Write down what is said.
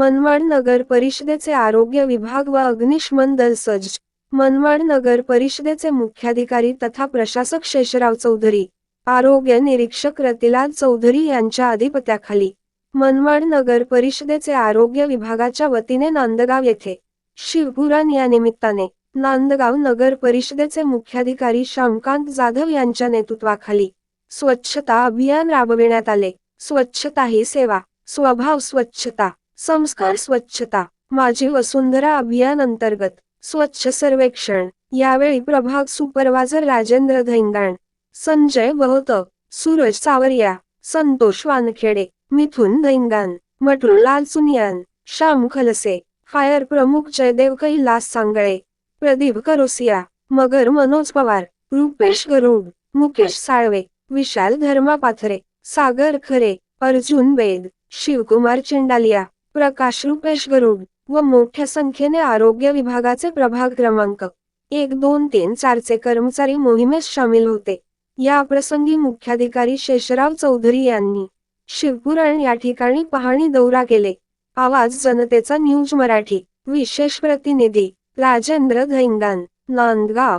मनमाड नगर परिषदेचे आरोग्य विभाग व अग्निशमन दल सज्ज. मनमाड नगर परिषदेचे मुख्याधिकारी तथा प्रशासक शेषराव चौधरी. आरोग्य निरीक्षक रतिलाल चौधरी यांच्या अधिपत्याखाली मनमाड नगर परिषदेचे आरोग्य विभागाच्या वतीने नांदगाव येथे. शिवपुराण या निमित्ताने नांदगाव नगर परिषदेचे मुख्याधिकारी श्यामकांत जाधव यांच्या नेतृत्वाखाली स्वच्छता अभियान राबविण्यात आले. स्वच्छता ही सेवा स्वभाव स्वच्छता संस्कार स्वच्छता. माझी वसुंधरा अभियान अंतर्गत स्वच्छ सर्वेक्षण. यावेळी प्रभाग सुपरवायझर राजेंद्र धैंगाण संजय बहोत सूरज सावरिया संतोष वानखेडे मिथुन धैंगाण मटुलाल सुनियान श्याम खलसे फायर प्रमुख जयदेव कैलास सांगळे प्रदीप करोसिया मगर मनोज पवार रुपेश गरुड मुकेश साळवे विशाल धर्मा पाथरे सागर खरे अर्जुन वेद शिवकुमार चिंडालिया प्रकाश रुपेश गरुड व मोठ्या संख्येने आरोग्य विभागाचे प्रभाग क्रमांक एक दोन तीन चारचे कर्मचारी मोहिमेत सामील होते. या प्रसंगी मुख्याधिकारी शेषराव चौधरी यांनी शिवपुराण या ठिकाणी पाहणी दौरा केले. आवाज जनतेचा न्यूज मराठी. विशेष प्रतिनिधी राजेंद्र धैंगान नांदगाव.